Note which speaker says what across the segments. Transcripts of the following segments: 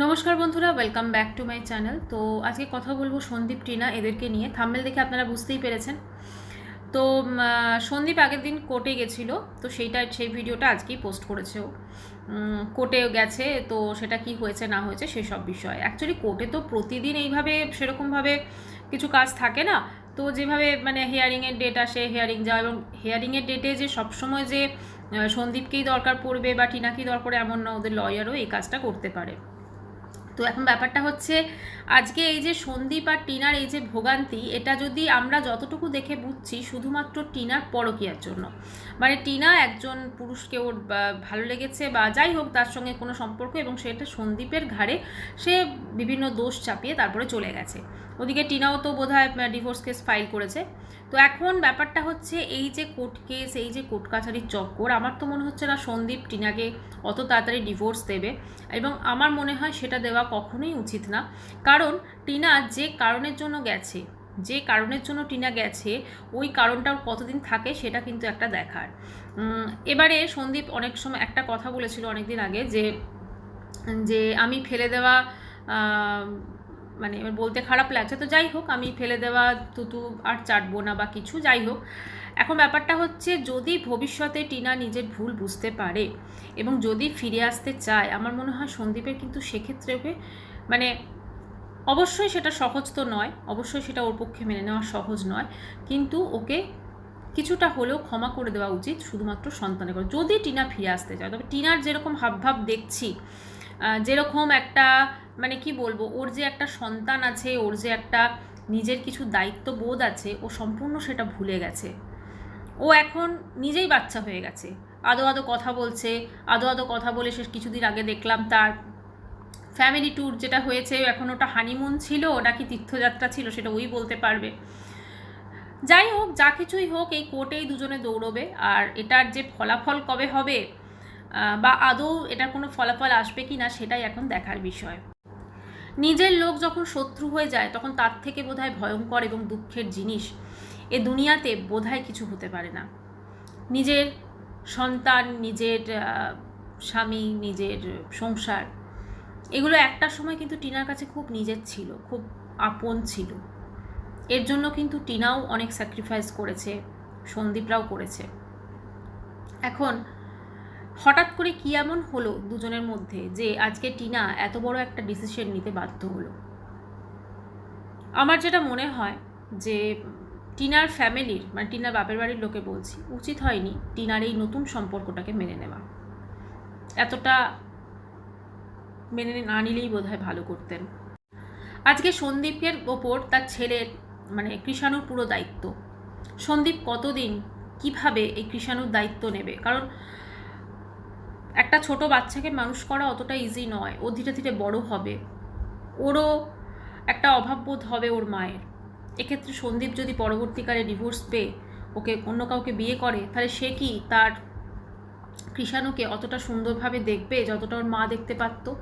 Speaker 1: নমস্কার বন্ধুরা welcome back to my channel তো আজকে কথা বলব সন্দীপ, টিনা এদেরকে নিয়ে। থাম্বেল দেখে আপনারা বুঝতেই পেরেছেন। তো সন্দীপ আগের দিন কোর্টে গেছিল, তো সেইটা, সেই ভিডিওটা আজকেই পোস্ট করেছে ও। কোর্টে গেছে, তো সেটা কি হয়েছে, না হয়েছে সেসব বিষয়। অ্যাকচুয়ালি কোর্টে তো প্রতিদিন এইভাবে, সেরকমভাবে কিছু কাজ থাকে না। তো যেভাবে মানে হিয়ারিংয়ের ডেট আসে হিয়ারিং যাওয়া, এবং হিয়ারিংয়ের ডেটে যে সবসময় যে সন্দীপকেই দরকার পড়বে বা টিনাকেই দরকার পড়ে, এমন না, ওদের লয়ারও এই কাজটা করতে পারে। তো এখন ব্যাপারটা হচ্ছে, আজকে এই যে সন্দীপ আর টিনার এই যে ভোগান্তি, এটা যদি আমরা যতটুকু দেখে বুঝছি শুধুমাত্র টিনার পরকীয়ার জন্য। মানে টিনা একজন পুরুষকে ওর ভালো লেগেছে বা যাই হোক তার সঙ্গে কোনো সম্পর্ক এবং সেটা সন্দীপের ঘাড়ে সে বিভিন্ন দোষ চাপিয়ে তারপরে চলে গেছে। ওদিকে টিনাও তো বোধহয় ডিভোর্স কেস ফাইল করেছে। তো এখন ব্যাপারটা হচ্ছে এই যে কোর্ট কেস, এই যে কোর্ট কাছারির চক্কর, আমার তো মনে হচ্ছে না সন্দীপ টিনাকে অত তাড়াতাড়ি ডিভোর্স দেবে এবং আমার মনে হয় সেটা দেওয়া কখনোই উচিত না। কারণ টিনা যে কারণের জন্য গেছে, যে কারণের জন্য টিনা গেছে, ওই কারণটা কতদিন থাকে সেটা কিন্তু একটা দেখার। এবারে সন্দীপ অনেক সময় একটা কথা বলেছিল অনেকদিন আগে যে যে আমি ফেলে দেওয়া মানে এবার বলতে খারাপ লাগছে। তো যাই হোক, আমি ফেলে দেওয়া তুতু আর চাটবো না বা কিছু, যাই হোক। এখন ব্যাপারটা হচ্ছে, যদি ভবিষ্যতে টিনা নিজের ভুল বুঝতে পারে এবং যদি ফিরে আসতে চায়, আমার মনে হয় সন্দীপের কিন্তু সেক্ষেত্রে ওকে মানে অবশ্যই সেটা সহজ তো নয়, অবশ্যই সেটা ওর পক্ষে মেনে নেওয়া সহজ নয়। কিন্তু ওকে কিছুটা হলেও ক্ষমা করে দেওয়া উচিত, শুধুমাত্র সন্তানের কথা। যদি টিনা ফিরে আসতে চায়, তবে টিনার যেরকম হাবভাব দেখছি যেরকম একটা মানে কি বলব, ওর যে একটা সন্তান আছে, ওর যে একটা নিজের কিছু দায়িত্ববোধ আছে, ও সম্পূর্ণ সেটা ভুলে গেছে। ও এখন নিজেই বাচ্চা হয়ে গেছে। আদো আদো কথা বলছে, আদো আদো কথা বলে সে কিছুদিন আগে দেখলাম তার ফ্যামিলি ট্যুর যেটা হয়েছে, এখন ওটা হানিমুন ছিল, নাকি তীর্থযাত্রা ছিল সেটা ওই বলতে পারবে। যাই হোক, যা কিছুই হোক, এই কোর্টেই দুজনে দৌড়বে, আর এটার যে ফলাফল কবে হবে বা আদৌ এটার কোনো ফলাফল আসবে কি না সেটাই এখন দেখার বিষয়। নিজের লোক যখন শত্রু হয়ে যায়, তখন তার থেকে বোধহয় ভয়ঙ্কর এবং দুঃখের জিনিস এ দুনিয়াতে বোধহয় কিছু হতে পারে না। নিজের সন্তান, নিজের স্বামী, নিজের সংসার, এগুলো একটা সময় কিন্তু টিনার কাছে খুব নিজের ছিল, খুব আপন ছিল। এর জন্য কিন্তু টিনাও অনেক স্যাক্রিফাইস করেছে, সন্দীপরাও করেছে। এখন হঠাৎ করে কি এমন হলো দুজনের মধ্যে যে আজকে টিনা এত বড় একটা ডিসিশন নিতে বাধ্য হলো? আমার যেটা মনে হয় যে টিনার ফ্যামিলির মানে টিনার বাপের বাড়ির লোকে বলছি, উচিত হয়নি টিনার এই নতুন সম্পর্কটাকে মেনে নেওয়া। এতটা মেনে না নিলেই বোধহয় ভালো করতেন। আজকে সন্দীপের ওপর তার ছেলের মানে কৃষাণুর পুরো দায়িত্ব। সন্দীপ কতদিন কীভাবে এই কৃষাণুর দায়িত্ব নেবে? কারণ একটা ছোট বাচ্চাকে মানুষ করা অতটা ইজি নয়। ও ধীরে ধীরে বড় হবে। ওরও একটা অভাববোধ হবে ওর মায়ের। এক্ষেত্রে সন্দীপ যদি পরবর্তীকালে ডিভোর্স পেয়ে ওকে অন্য কাউকে বিয়ে করে, তাহলে সে কি তার কৃষাণুকে অতটা সুন্দরভাবে দেখবে যতটা ওর মা দেখতে পারতো?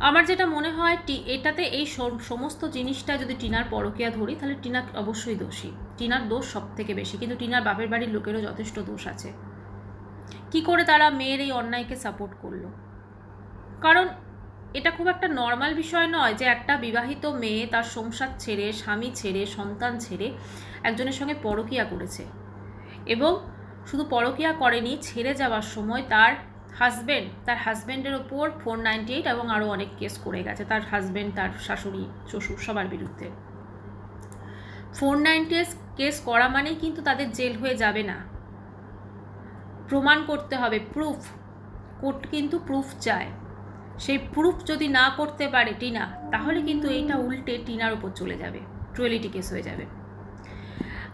Speaker 1: আমার যেটা মনে হয়, টি, এটাতে এই সম- সমস্ত জিনিসটা যদি টিনার পরকিয়া ধরি, তাহলে টিনা অবশ্যই দোষী। টিনার দোষ সব থেকে বেশি। কিন্তু টিনার বাপের বাড়ির লোকেরও যথেষ্ট দোষ আছে। কি করে তারা মেয়ের এই অন্যায়কে সাপোর্ট করল? কারণ এটা খুব একটা নর্মাল বিষয় নয় যে একটা বিবাহিত মেয়ে তার সংসার ছেড়ে, স্বামী ছেড়ে, সন্তান ছেড়ে একজনের সঙ্গে পরকিয়া করেছে। এবং শুধু পরকিয়া করেনি, ছেড়ে যাওয়ার সময় তার হাজব্যান্ড তার হাজব্যান্ডের ওপর ফোর নাইনটি এইট এবং আরও অনেক কেস করে গেছে, তার হাজব্যান্ড তার শাশুড়ি, শ্বশুর সবার বিরুদ্ধে। ফোর নাইনটি কেস করা মানেই কিন্তু তাদের জেল হয়ে যাবে না। প্রমাণ করতে হবে প্রুফ কোর্ট কিন্তু প্রুফ চায়। সেই প্রুফ যদি না করতে পারে টিনা, তাহলে কিন্তু এইটা উল্টে টিনার উপর চলে যাবে ট্রুয়েলিটি কেস হয়ে যাবে।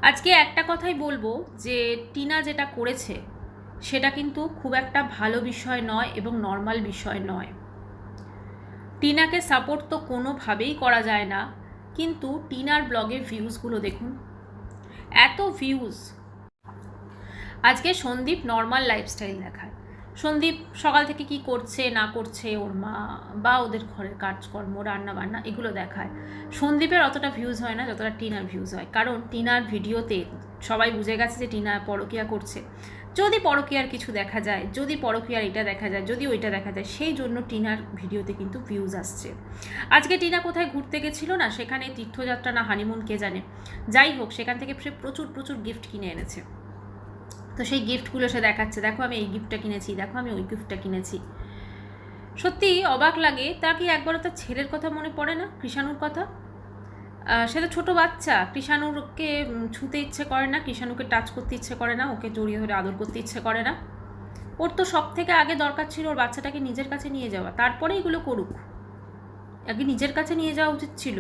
Speaker 1: আজকে একটা কথাই বলব যে, টিনা যেটা করেছে, সেটা কিন্তু খুব একটা ভালো বিষয় নয় এবং নর্মাল বিষয় নয়। টিনাকে সাপোর্ট তো কোনোভাবেই করা যায় না, কিন্তু টিনার ব্লগের ভিউজগুলো দেখুন। এত ভিউজ আজকে সন্দীপ নর্মাল লাইফস্টাইল দেখায়। সন্দীপ সকাল থেকে কি করছে, না করছে, ওর মা বা ওদের ঘরের কাজকর্ম রান্না বান্না এগুলো দেখায়। সন্দীপের অতটা ভিউজ হয় না, যতটা টিনার ভিউজ হয়। কারণ টিনার ভিডিওতে সবাই বুঝে গেছে যে টিনা পরকিয়া করছে। যদি পরকীয়ার কিছু দেখা যায়, যদি পরকীয়ার এটা দেখা যায়, যদি ওইটা দেখা যায়, সেই জন্য টিনার ভিডিওতে কিন্তু ভিউজ আসছে। আজকে টিনা কোথায় ঘুরতে গেছিল না, সেখানে তীর্থযাত্রা না হানিমুন কে জানে? যাই হোক, সেখান থেকে সে প্রচুর প্রচুর গিফট কিনে এনেছে। তো সেই গিফটগুলো সে দেখাচ্ছে। দেখো আমি এই গিফটটা কিনেছি, দেখো আমি ওই গিফটটা কিনেছি। সত্যি অবাক লাগে তা কি একবারও তার ছেলের কথা মনে পড়ে না? কৃষাণুর কথা? সে তো ছোটো বাচ্চা, কৃষাণুরকে ছুতে ইচ্ছে করে না, কৃষাণুকে টাচ করতে ইচ্ছে করে না, ওকে জড়িয়ে ধরে আদর করতে ইচ্ছে করে না। ওর তো সব থেকে আগে দরকার ছিল ওর বাচ্চাটাকে নিজের কাছে নিয়ে যাওয়া। তারপরে এগুলো করুক। আগে নিজের কাছে নিয়ে যাওয়া উচিত ছিল।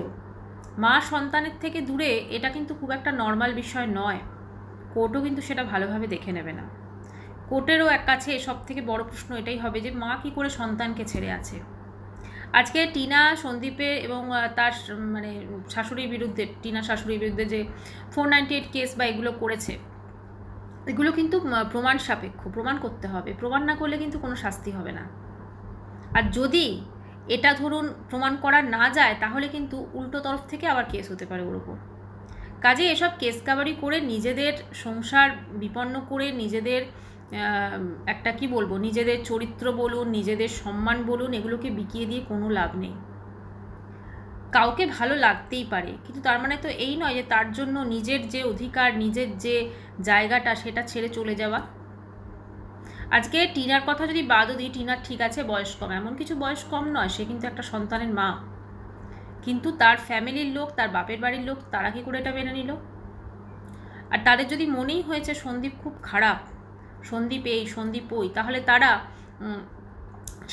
Speaker 1: মা সন্তানের থেকে দূরে এটা কিন্তু খুব একটা নর্মাল বিষয় নয়। কোর্টও কিন্তু সেটা ভালোভাবে দেখে নেবে না। কোর্টেরও এক কাছে সব থেকে বড় প্রশ্ন এটাই হবে যে, মা কি করে সন্তানকে ছেড়ে আছে? আজকে টিনা, সন্দীপের এবং তার মানে শাশুড়ির বিরুদ্ধে, টিনা শাশুড়ির বিরুদ্ধে যে ফোর নাইনটি এইট কেস বা এগুলো করেছে, এগুলো কিন্তু প্রমাণ সাপেক্ষ, প্রমাণ করতে হবে। প্রমাণ না করলে কিন্তু কোনো শাস্তি হবে না। আর যদি এটা ধরুন প্রমাণ করা না যায়, তাহলে কিন্তু উল্টো তরফ থেকে আবার কেস হতে পারে ওর উপর কাজে এসব কেস কাবারি করে নিজেদের সংসার বিপন্ন করে নিজেদের একটা কি বলব, নিজেদের চরিত্র বলুন, নিজেদের সম্মান বলুন, এগুলোকে বিকিয়ে দিয়ে কোনো লাভ নেই। কাউকে ভালো লাগতেই পারে, কিন্তু তার মানে তো এই নয় যে তার জন্য নিজের যে অধিকার, নিজের যে জায়গাটা, সেটা ছেড়ে চলে যাওয়া। আজকে টিনার কথা যদি বাদও দিই, টিনার ঠিক আছে বয়স কম, এমন কিছু বয়স কম নয়, সে কিন্তু একটা সন্তানের মা। কিন্তু তার ফ্যামিলির লোক, তার বাপের বাড়ির লোক, তারা কি করে এটা মেনে নিল? আর তাদের যদি মনেই হয়েছে সন্দীপ খুব খারাপ, সন্দীপ এই, সন্দীপ ওই, তাহলে তারা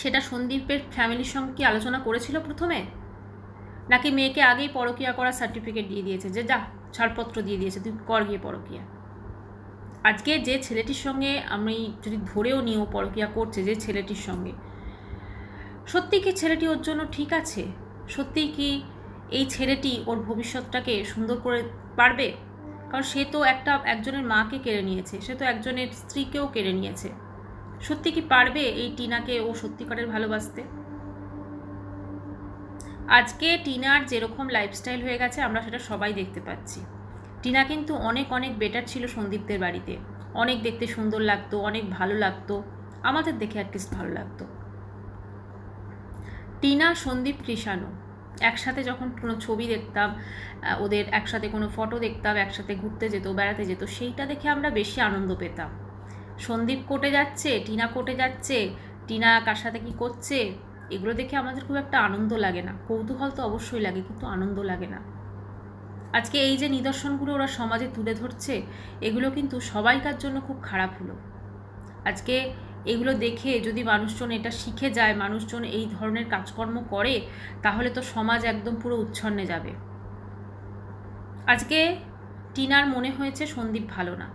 Speaker 1: সেটা সন্দীপের ফ্যামিলির সঙ্গে কি আলোচনা করেছিল প্রথমে? নাকি মেয়েকে আগেই পরকিয়া করার সার্টিফিকেট দিয়ে দিয়েছে যে, যা, ছাড়পত্র দিয়ে দিয়েছে, তুই কর গিয়ে পরকিয়া আজকে যে ছেলেটির সঙ্গে আমি যদি ধরেও নিও পরকিয়া করছে, যে ছেলেটির সঙ্গে, সত্যি কি ছেলেটি ওর জন্য ঠিক আছে? সত্যি কি এই ছেলেটি ওর ভবিষ্যৎটাকে সুন্দর করে পারবে? কারণ সে তো একটা একজনের মাকে কেড়ে নিয়েছে, সে তো একজনের স্ত্রীকেও কেড়ে নিয়েছে। সত্যি কি পারবে এই টিনাকে ও সত্যিকারের ভালোবাসতে? আজকে টিনার যেরকম লাইফস্টাইল হয়ে গেছে, আমরা সেটা সবাই দেখতে পাচ্ছি। টিনা কিন্তু অনেক অনেক বেটার ছিল সন্দীপদের বাড়িতে। অনেক দেখতে সুন্দর লাগতো, অনেক ভালো লাগতো। আমাদের দেখে অ্যাটলিস্ট ভালো লাগতো। টিনা, সন্দীপ কৃষাণু একসাথে যখন কোনো ছবি দেখতাম ওদের একসাথে কোনো ফটো দেখতাম, একসাথে ঘুরতে যেত, বেড়াতে যেত, সেইটা দেখে আমরা বেশি আনন্দ পেতাম। সন্দীপ কোটে যাচ্ছে, টিনা কোটে যাচ্ছে, টিনা কার সাথে কী করছে, এগুলো দেখে আমাদের খুব একটা আনন্দ লাগে না। কৌতূহল তো অবশ্যই লাগে, কিন্তু আনন্দ লাগে না। আজকে এই যে নিদর্শনগুলো ওরা সমাজে তুলে ধরছে, এগুলো কিন্তু সবাইকার জন্য খুব খারাপ হলো। আজকে এগুলো দেখে যদি মানুষজন এটা শিখে যায়, মানুষজন এই ধরনের কাজকর্ম করে, তাহলে তো সমাজ একদম পুরো উচ্ছন্নে যাবে। আজকে টিনার মনে হয়েছে সন্দীপ ভালো না।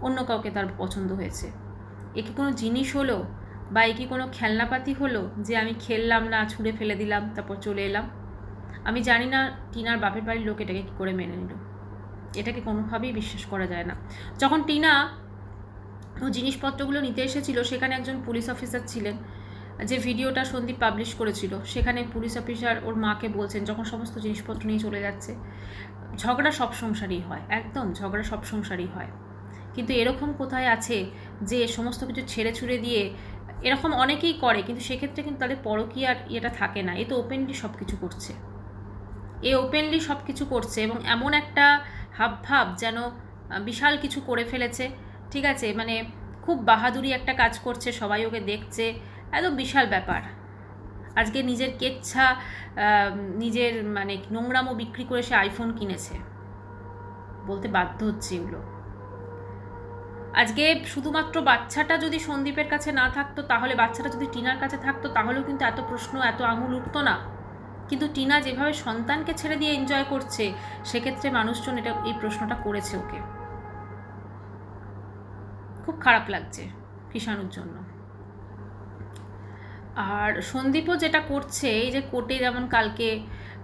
Speaker 1: অন্য কাউকে তার পছন্দ হয়েছে। এ কি কোনো জিনিস হলো? বা এ কি কোনো খেলনাপাতি হলো? যে আমি খেললাম না, ছুঁড়ে ফেলে দিলাম, তারপর চলে এলাম। আমি জানি না টিনার বাপের বাড়ির লোক এটাকে কী করে মেনে নিল। এটাকে কোনোভাবেই বিশ্বাস করা যায় না। যখন টিনা জিনিসপত্রগুলো নিতে এসেছিল, সেখানে একজন পুলিশ অফিসার ছিলেন, যে ভিডিওটা সন্দীপ পাবলিশ করেছিল। সেখানে পুলিশ অফিসার ওর মাকে বলছেন, যখন সমস্ত জিনিসপত্র নিয়ে চলে যাচ্ছে, ঝগড়া সব সংসারই হয়, একদম ঝগড়া সব সংসারই হয়। কিন্তু এরকম কোথায় আছে যে সমস্ত কিছু ছেড়ে ছুড়ে দিয়ে এরকম অনেকেই করে, কিন্তু সেক্ষেত্রে কিন্তু তাদের পরকীয়ার ইয়েটা থাকে না। এ তো ওপেনলি সব কিছু করছে। এ ওপেনলি সব কিছু করছে এবং এমন একটা হাবভাব যেন বিশাল কিছু করে ফেলেছে। ঠিক আছে মানে খুব বাহাদুরি একটা কাজ করছে, সবাই ওকে দেখছে, একদম বিশাল ব্যাপার। আজকে নিজের কেচ্ছা নিজের মানে নোংরামো বিক্রি করে সে আইফোন কিনেছে। বলতে বাধ্য হচ্ছে এগুলো। আজকে শুধুমাত্র বাচ্চাটা যদি সন্দীপের কাছে না থাকতো, তাহলে বাচ্চাটা যদি টিনার কাছে থাকতো, তাহলেও কিন্তু এত প্রশ্ন, এত আঙুল উঠতো না। কিন্তু টিনা যেভাবে সন্তানকে ছেড়ে দিয়ে এনজয় করছে, সেক্ষেত্রে মানুষজন এটা, এই প্রশ্নটা করেছে ওকে। খুব খারাপ লাগছে কিষাণুর জন্য। আর সন্দীপও যেটা করছে, এই যে কোর্টে যেমন কালকে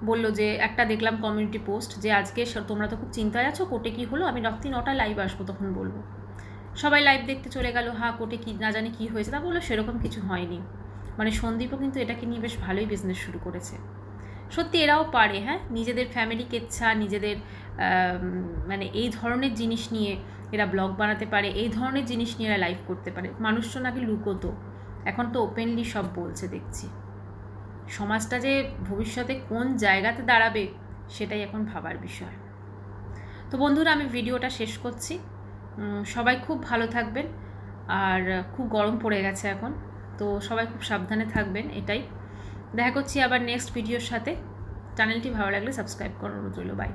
Speaker 1: বলল যে, একটা দেখলাম কমিউনিটি পোস্ট যে, আজকে তোমরা তো খুব চিন্তায় আছো, কোর্টে কী হলো? আমি রাত্রি নটায় লাইভ আসব তখন বলব। সবাই লাইভ দেখতে চলে গেল হ্যাঁ কোর্টে কী, না জানি কী হয়েছে, তা বলল সেরকম কিছু হয়নি। মানে সন্দীপও কিন্তু এটাকে নিয়ে বেশ ভালোই বিজনেস শুরু করেছে। সত্যি এরাও পারে হ্যাঁ? নিজেদের ফ্যামিলি কেচ্ছা নিজেদের মানে এই ধরনের জিনিস নিয়ে এরা ব্লগ বানাতে পারে, এই ধরনের জিনিস নিয়ে এরা লাইভ করতে পারে। মানুষজন আগে লুকোতো, এখন তো ওপেনলি সব বলছে, দেখছি। সমাজটা যে ভবিষ্যতে কোন জায়গাতে দাঁড়াবে, সেটাই এখন ভাবার বিষয়। তো বন্ধুরা, আমি ভিডিওটা শেষ করছি। সবাই খুব ভালো থাকবেন, আর খুব গরম পড়ে গেছে এখন, তো সবাই খুব সাবধানে থাকবেন, এটাই। দেখা করছি আবার নেক্সট ভিডিওর সাথে। চ্যানেলটি ভালো লাগলে সাবস্ক্রাইব করার রইল বাই